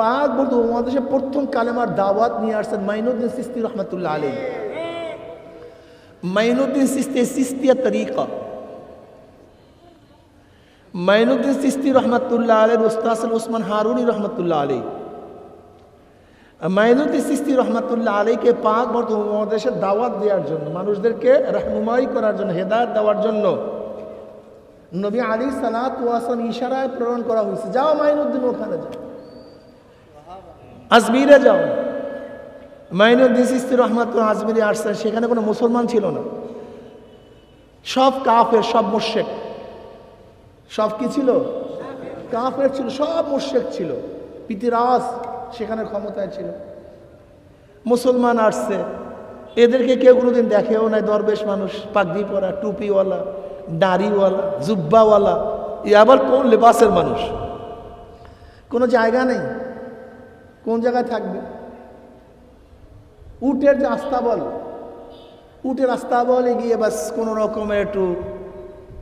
পাক বলতো উপমহাদেশে প্রথম কালেমার দাওয়াত নিয়ে আসছেন মাইনুদ্দিন সিস্তি রহমতুল্লাহ আলী মাইনুদ্দিন সিস্তি, সিস্তিয়া তরিকা। মাইনুদ্দিন সিস্তি রহমতুল্লাহ আলের ওস্তাসল ওসমান হারুনি রহমতুল্লাহ আলী মাইনুদ্দিন সিস্তি রহমতুল্লাহ আলীকে পাক বর্তমান উপমহাদেশে দাওয়াত দেওয়ার জন্য, মানুষদেরকে রহনুমাই করার জন্য, হেদায়ত দেওয়ার জন্য। নবী আলী সালাত ওয়াসান ইশারায় প্রেরণ করা হয়েছে। যাও মাইনুদ্দিন ওখানে যাও। আজমিরে যাও। মাইনুদ্দিন সিস্তি রহমাতুল আজমিরে আসছেন সেখানে কোনো মুসলমান ছিল না। সব কাফের, সব মোর্শেক সব কি ছিল? কাফের ছিল, সব মোর্শেক ছিল। পিতিরাজ সেখানে ক্ষমতায় ছিল। মুসলমান আসছে। এদেরকে কেউ কোনোদিন দেখেও নাই, দরবেশ মানুষ পাগড়ি পরা টুপিওয়ালা, দাড়িওয়ালা, জুব্বাওয়ালা। এ আবার কোন লেবাসের মানুষ? কোনো জায়গা নেই। কোন জায়গায় থাকবে? উটের যে আস্তাবল উটের আস্তাবলে গিয়ে বাস কোনো রকমের একটু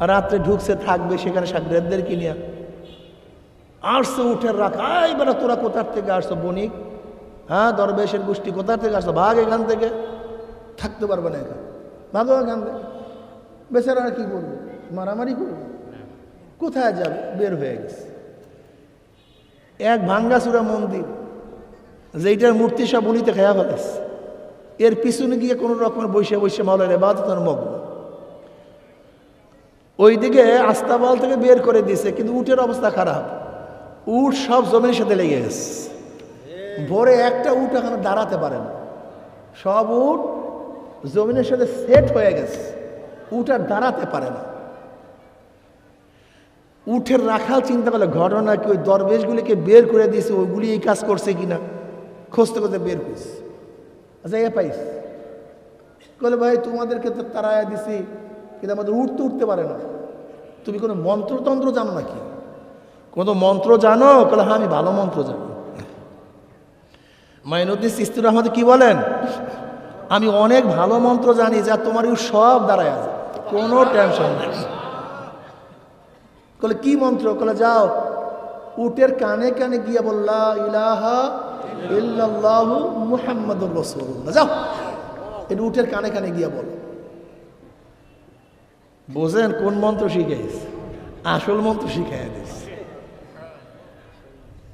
রাত্রে ঢুকছে, থাকবে সেখানে সাগরেদদেরকে নিয়ে? আসছে উঠের রাখা এবার তোরা কোথার থেকে আসছো, বণিক? হ্যাঁ দরবেশের গোষ্ঠী কোথার থেকে আসছো? ভাগ এখান থেকে। থাকতে পারবে না এখানে। ভাগো এখান থেকে। বেচারা আর কি করবে? মারামারি করবে? কোথায় যাবে? বের হয়ে গেছে। এক ভাঙ্গাচুরা মন্দির। যেইটার মূর্তি সব উনিতে খেয়া ফেলেছে এর পিছনে গিয়ে কোনো রকমের বৈশে বৈশে মালের এবাদতের মগ্ন। ওইদিকে আস্তাবল থেকে বের করে দিয়েছে কিন্তু উটের অবস্থা খারাপ। উট সব জমির সাথে লেগে গেছে। ভোরে একটা উট এখানে দাঁড়াতে পারে না। সব উট জমিনের সাথে সেট হয়ে গেছে। উট আর দাঁড়াতে পারে না। উঠের রাখাল চিন্তা করলে ঘটনা কি? ওই দরবেশগুলিকে বের করে দিয়েছে, ওইগুলি এই কাজ করছে কিনা? খুঁজতে খুঁজতে বের করিস আচ্ছা এ পাইস। বলে ভাই, তোমাদেরকে তো তারায়া দিছি, কিন্তু আমাদের উঠতে উঠতে পারে না। তুমি কোনো মন্ত্রতন্ত্র জানো নাকি? কোনো মন্ত্র জানো? বলে হ্যাঁ আমি ভালো মন্ত্র জানি। মাইনুদ্দিন সিস্তুর আহমদ কি বলেন? আমি অনেক ভালো মন্ত্র জানি যা তোমার সব দাঁড়ায় আছে কোনো টেনশন নেই। কলে কি মন্ত্র? কলে যাও, উটের কানে কানে গিয়ে বললা, ইলাহা ইল্লাল্লাহু মুহাম্মাদুর রাসূলুল্লাহ। যাও। এটা উটের কানে কানে গিয়া বলো। বোঝেন কোন মন্ত্র শিখাইস আসল মন্ত্র শিখাই দিস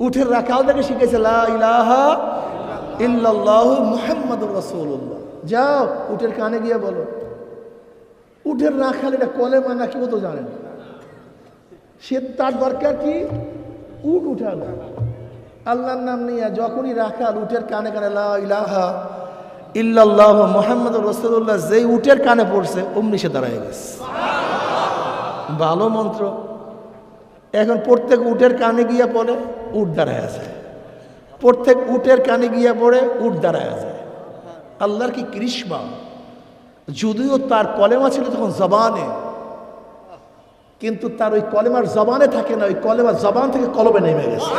উঠের রাখাল থেকে শিখেছে ইলাহা ইল্লাল্লাহু মুহাম্মাদুর রাসূলুল্লাহ। যাও, উটের কানে গিয়ে বলো। উঠের রাখাল এটা কলেমা নাকি ও তো জানেন সে তার দরকার কি? উঠ উঠানো। আল্লাহর নাম নিয়ে যখনই রাখাল উটের কানে কানে ইলাহা ইল্লাল্লাহ মোহাম্মদ রসুল্লাহ যেই উটের কানে পড়ছে, অমনি সে দাঁড়ায় গেছে। ভালো মন্ত্র। এখন প্রত্যেক উটের কানে গিয়া পড়ে, উট দাঁড়ায় আছে। প্রত্যেক উটের কানে গিয়া পড়ে, উট দাঁড়ায় আছে। আল্লাহর কি কৃষ্মা যদিও তার কলেমা ছিল তখন জবানে, কিন্তু তার ওই কলেমার জবানে থাকে না, ওই কলেমার জবান থেকে কলমে নেমে গেছে।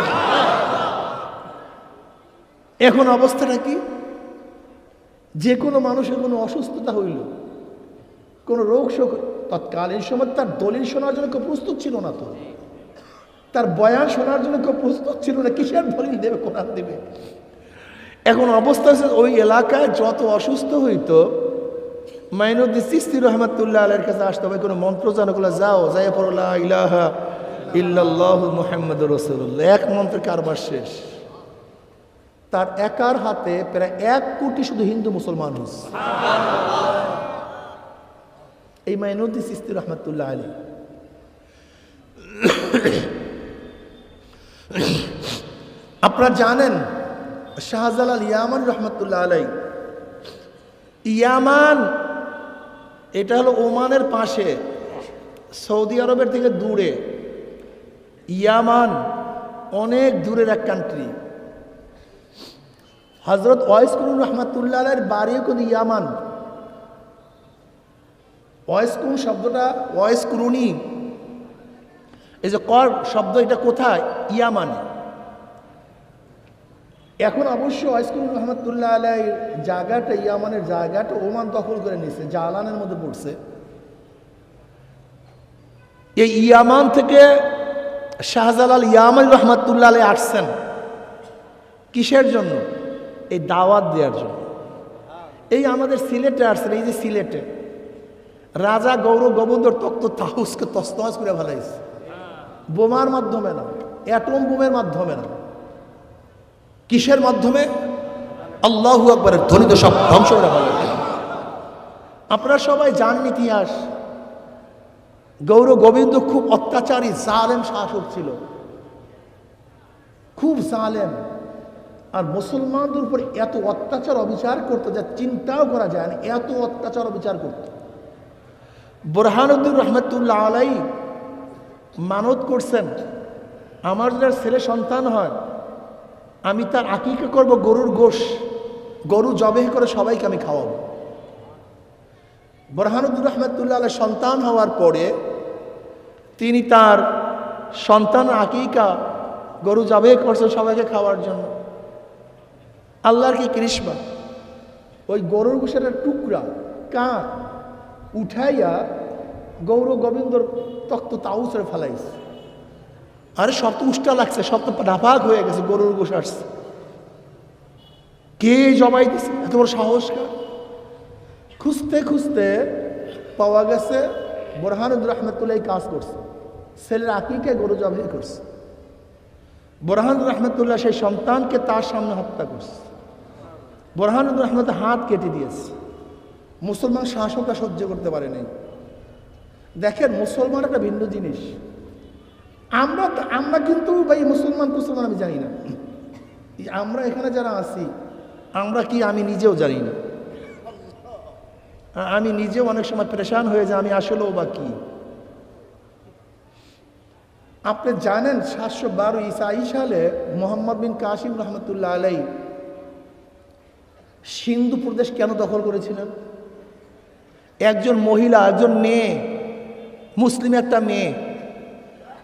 এখন অবস্থাটা কি? যে কোনো মানুষের কোনো অসুস্থতা হইল, কোনো রোগ শোক তৎকালীন সময় তার দলিল শোনার জন্য কেউ প্রস্তুত ছিল না তো। তার বয়ান শোনার জন্য কেউ প্রস্তুত ছিল না, কিসের দলিল দেবে, কোরআন দেবে? এখন অবস্থা ওই এলাকায় যত অসুস্থ হইতো, মাইনুদ্দিন সিস্তি রহমতুল্লাহ আলের কাছে আসতে হবে, কোনো মন্ত্র জানো যাও যাই পড়লা ইলাহা ইল্লাল্লাহ মুহাম্মদ রসুল্লাহ এক মন্ত্রের কারবার শেষ। তার একার হাতে প্রায় এক কোটি শুধু হিন্দু মুসলমান এই মাইনুদ্দিন সিস্তি রহমতুল্লাহ আলী আপনারা জানেন, শাহজালাল ইয়ামান রহমতুল্লাহ আলাই ইয়ামান, এটা হলো ওমানের পাশে, সৌদি আরবের থেকে দূরে। ইয়ামান অনেক দূরের এক কান্ট্রি হজরত ওয়াইসকুন রহমাতুল্লাহ আলের বাড়িও কিন্তু ইয়ামান। ওয়াইসকুন শব্দটা ওয়াইসকুরুনি এই যে কর শব্দ এটা কোথায়? ইয়ামানে। এখন অবশ্য ওয়াইসকুন রহমতুল্লাহ আলাই জায়গাটা, ইয়ামানের জায়গাটা ওমান দখল করে নিছে জালানের মধ্যে পড়ছে। এই ইয়ামান থেকে শাহজালাল ইয়ামান রহমতুল্লাহ আলাই আসছেন। কিসের জন্য? এই দাওয়াত দেওয়ার জন্য। এই আমাদের সিলেটে আসছেন, এই যে সিলেটে। রাজা গৌর গোবিন্দর তক্ত তাহুসকে তস্তমাস করে ফেলাইছে। বোমার মাধ্যমে না, অ্যাটম বোমের মাধ্যমে না। কিসের মাধ্যমে? আল্লাহু আকবরের ধ্বনিত সব ধ্বংস করে ফেলাইছে। আপনারা সবাই জানেন ইতিহাস। গৌর গোবিন্দ খুব অত্যাচারী, জালেম শাসক ছিল। খুব জালেম। আর মুসলমানদের উপর এত অত্যাচার, অবিচার করতো যা চিন্তাও করা যায় না, এত অত্যাচার, অবিচার করত। বোরহানুদ্দিন রহমতুল্লাহ আলাই মানত করছেন, আমার যার ছেলে সন্তান হয়, আমি তার আকিকে করব গরুর গোশ, গরু জবেহ করে সবাইকে আমি খাওয়াবো। বোরহানুদ্দিন রহমতুল্লাহ আলাই সন্তান হওয়ার পরে তিনি তার সন্তান আকিকা গরু জবেহ করছেন সবাইকে খাওয়ার জন্য। আল্লাহর কি কৃষ্মা ওই গরুর গোসের টুকরা কাক উঠাইয়া গৌর গোবিন্দর তক্ত তাউসরে ফেলাইছে। আরে সব তো উষ্টা লাগছে, সব তো নাপাক হয়ে গেছে, গরুর গোস আসছে। কে জবাই দিছে? এত বড় সাহস খুঁজতে খুঁজতে পাওয়া গেছে বোরহানুদ্দ রহমতুল্লাহ কাজ করছে। ছেলের আকিকে গরু জবাই করছে। বোরহানুর রহমতুল্লাহ সেই সন্তানকে তার সামনে হত্যা করছে। বোরহানুর রহমত হাত কেটে দিয়েছে। মুসলমান শাসকরা সহ্য করতে পারে নাই দেখেন মুসলমান একটা ভিন্ন জিনিস। আমরা আমরা কিন্তু ভাই মুসলমান মুসলমান আমি জানি না। আমরা এখানে যারা আছি, আমরা কি আমি নিজেও জানি না? আমি নিজেও অনেক সময় পরেশান হয়ে যাই, আমি আসলেও বা কি? আপনি জানেন, সাতশো বারো ইসাই সালে মোহাম্মদ বিন কাশিম রহমতুল্লাহ আলাই সিন্ধু প্রদেশ কেন দখল করেছিলেন? একজন মহিলা, একজন মেয়ে, মুসলিম একটা মেয়ে,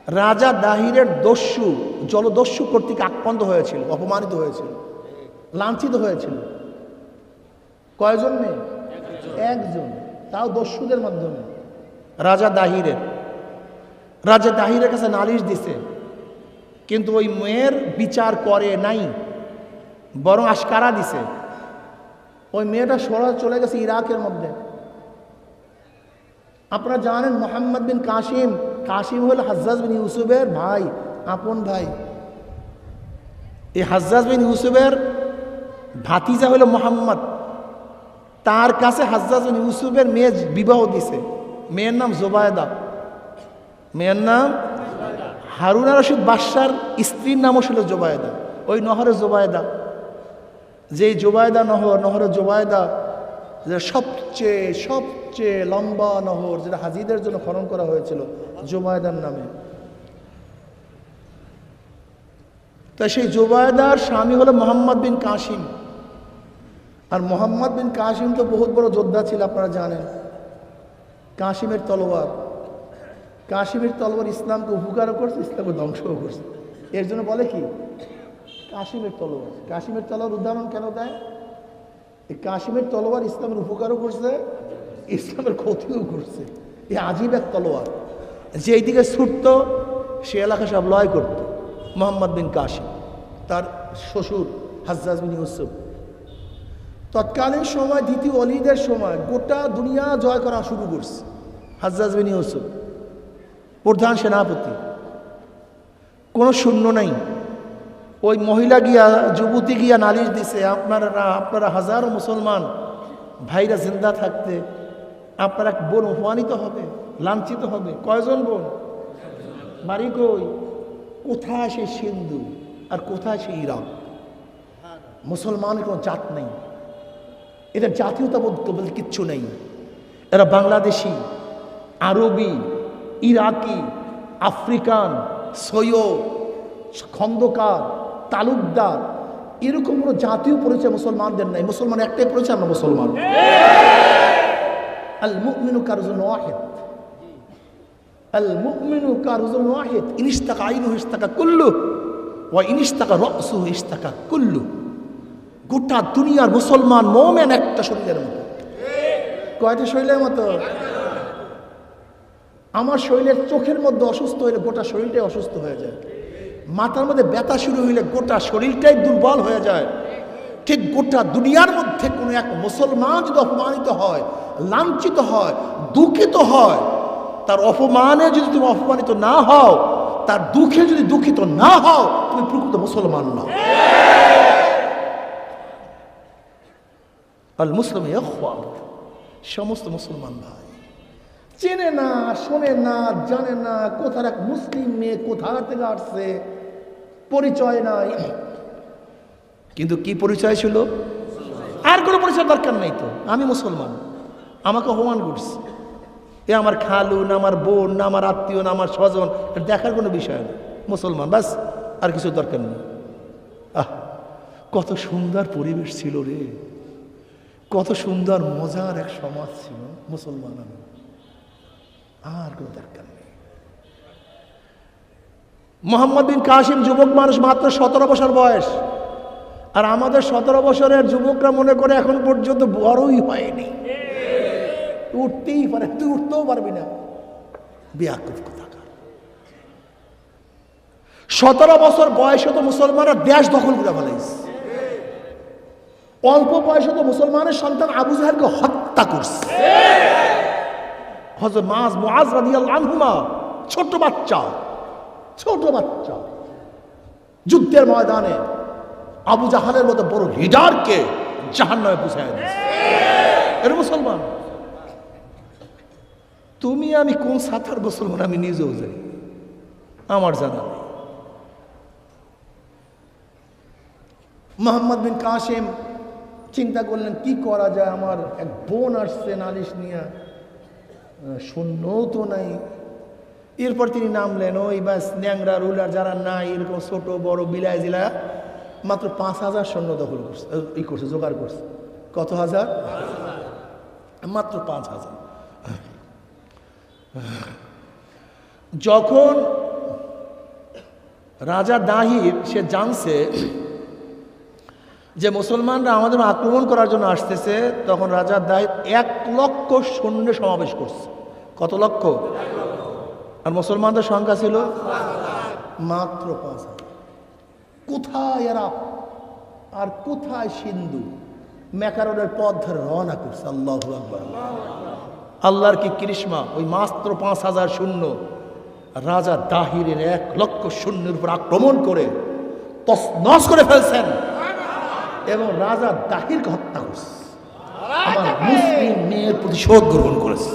রাজা দাহিরের দস্যু, জলদস্যু কর্তৃক আক্রান্ত হয়েছিল, অপমানিত হয়েছিল, লাঞ্ছিত হয়েছিল। কয়জন মেয়ে? একজন। তাও দস্যুদের মাধ্যমে। রাজা দাহিরের। রাজা দাহিরের কাছে নালিশ দিছে, কিন্তু ওই মেয়ের বিচার করে নাই, বরং আশকারা দিছে। ওই মেয়েটা সরা চলে গেছে ইরাকের মধ্যে। আপনারা জানেন মোহাম্মদ বিন কাশিম কাশিম হল হাজ্জাজ বিন ইউসুফের ভাই, আপন ভাই। এই হাজ্জাজ বিন ইউসুফের ভাতিজা হলো মোহাম্মদ। তার কাছে হাজ্জাজ বিন ইউসুফের মেয়ে বিবাহ দিছে। মেয়ের নাম জোবায়দা। মেয়ের নাম হারুনা রশিদ বাদশার স্ত্রীর নামও ছিল জোবায়দা। ওই নহরে জোবায়দা। যে জোবায়দা নহর, নহরে জোবায়দা, যেটা সবচেয়ে সবচেয়ে লম্বা নহর, যেটা হাজিদের জন্য খনন করা হয়েছিল, জোবায়দার নামে। তাই সেই জোবায়দার স্বামী হলো মোহাম্মদ বিন কাসিম। আর মোহাম্মদ বিন কাসিম তো বহুত বড় যোদ্ধা ছিল, আপনারা জানেন। কাসিমের তলোয়ার। কাশ্মীর তলোয়ার ইসলামকে উপকারও করছে, ইসলামকে ধ্বংসও করছে। এর জন্য বলে কি? কাশ্মীর তলোয়ার। কাশিমের তলোয়ার উদাহরণ কেন দেয়? এই কাশিমের তলোয়ার ইসলামের উপকারও করছে, ইসলামের ক্ষতিও করছে। এই আজীব এক তলোয়ার। যে এইদিকে ছুটত, সে এলাকা সব লয় করত। মোহাম্মদ বিন কাশিম, তার শ্বশুর হাজ্জাজ বিন ইউসুফ। তৎকালীন সময়, দ্বিতীয় অলিদের সময় গোটা দুনিয়া জয় করা শুরু করছে হাজ্জাজ বিন ইউসুফ। প্রধান সেনাপতি। কোনো শূন্য নাই। ওই মহিলা গিয়া, যুবতী গিয়া নালিশ দিছে, আপনারা আপনারা হাজারো মুসলমান ভাইরা জিন্দা থাকতে আপনারা বোন অপমানিত হবে, লাঞ্ছিত হবে। কয়জন বোন? বাড়ি কই? কোথায় সে সিন্ধু আর কোথায় সে ইরাক? মুসলমানের কোনো জাত নেই। এদের জাতীয়তাবোধ বলতে কিচ্ছু নেই। এরা বাংলাদেশি, আরবি, ইরাকি, আফ্রিকান, সৈয়দ, খন্দকার তালুকদার। এরকম কোনো জাতীয় পরিচয় মুসলমানদের নাই। মুসলমান একটাই পরিচয় আমরা মুসলমান। আল মুমিনু কারজুন ওয়াহিদ। আল মুমিনু কারজুন ওয়াহিদ। ইনিস্তাকা আইনু ইস্তাকা কুল্লু ওয়া ইনিস্তাকা রসু ইস্তাকা কুল্লু গোটা দুনিয়ার মুসলমান মোমেন একটা শরীরের মতো। কয়টা শরীরের মতো? আমার শরীরের চোখের মধ্যে অসুস্থ হলে গোটা শরীরটাই অসুস্থ হয়ে যায়। মাথার মধ্যে ব্যথা শুরু হইলে গোটা শরীরটাই দুর্বল হয়ে যায়। ঠিক গোটা দুনিয়ার মধ্যে কোনো এক মুসলমান যদি অপমানিত হয়, লাঞ্ছিত হয়, দুঃখিত হয়, তার অপমানে যদি তুমি অপমানিত না হও, তার দুঃখে যদি দুঃখিত না হও, তুমি প্রকৃত মুসলমান না। আল মুসলিম। সমস্ত মুসলমান ভাই। চেনে না, শোনে না, জানে না কোথার এক মুসলিম মেয়ে কোথা থেকে আসছে। পরিচয় নাই। কিন্তু কি পরিচয় ছিল? আর কোনো পরিচয় দরকার নাই তো। আমি মুসলমান। আমাকে অপমান করছে। এ আমার খালু না আমার বোন না আমার আত্মীয় না আমার স্বজন দেখার কোনো বিষয় না। মুসলমান বাস আর কিছু দরকার নেই। আহ কত সুন্দর পরিবেশ ছিল রে। কত সুন্দর মজার এক সমাজ ছিল মুসলমান আমি আর কোনো দরকার নেই। মোহাম্মদ বিন কাসিম যুবক মানুষ মাত্র সতেরো বছর বয়স। আর আমাদের সতেরো বছরের যুবকরা মনে করে এখন পর্যন্ত বড়ই হয়নি। উঠতেই পারে, তুই উঠতেও পারবি না। বিয়াকুফ সতেরো বছর বয়সে তো মুসলমানরা দেশ দখল করে ফেলাইছে অল্প বয়সে তো মুসলমানের সন্তান আবু জাহেলকে হত্যা করছে। রাদিয়াল্লাহু আনহুমা, ছোট বাচ্চা। ছোট বাচ্চা। যুদ্ধের ময়দানে আবু জাহালের মতো বড় লিডারকে জাহান্নামে বুঝায় এর মুসলমান। তুমি আমি কোন সাতার মুসলমান আমি নিজেও যাই আমার জানা মোহাম্মদ বিন কাসেম চিন্তা করলেন, কি করা যায়? আমার এক বোন আসছে নালিশ নিয়ে। শূন্যও তো নাই। এরপর তিনি নামলেন, ওই বাস, ন্যাংরা, রুলার যারা নাই, এরকম ছোট, বড়, বিলায় জিলা, মাত্র পাঁচ হাজার সৈন্য দখল করছে, ই করছে, জোগাড় করছে। কত হাজার? মাত্র পাঁচ হাজার। যখন রাজা দাহির, সে জানছে যে মুসলমানরা আমাদের আক্রমণ করার জন্য আসতেছে, তখন রাজা দাহির এক লক্ষ সৈন্য সমাবেশ করছে। কত লক্ষ? আর মুসলমানদের সংখ্যা ছিল মাত্র পাঁচ হাজার। কোথায় এরা? আর কোথায় সিন্ধু? ম্যাকারনের পথ ধরে রওনা করছে, আল্লাহ আল্লাহর কি কৃষ্মা ওই মাত্র পাঁচ হাজার শূন্য। রাজা দাহিরের এক লক্ষ শূন্যের উপর আক্রমণ করে তসনস করে ফেলছেন এবং রাজা দাহিরকে হত্যা করছে। আমার মুসলিম মেয়ের প্রতিশোধ গ্রহণ করেছে।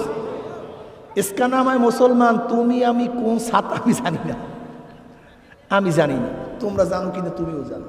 ইসকা নামায় মুসলমান তুমি আমি কোন সাত আমি জানি না আমি জানি না তোমরা জানো কিনা তুমিও জানো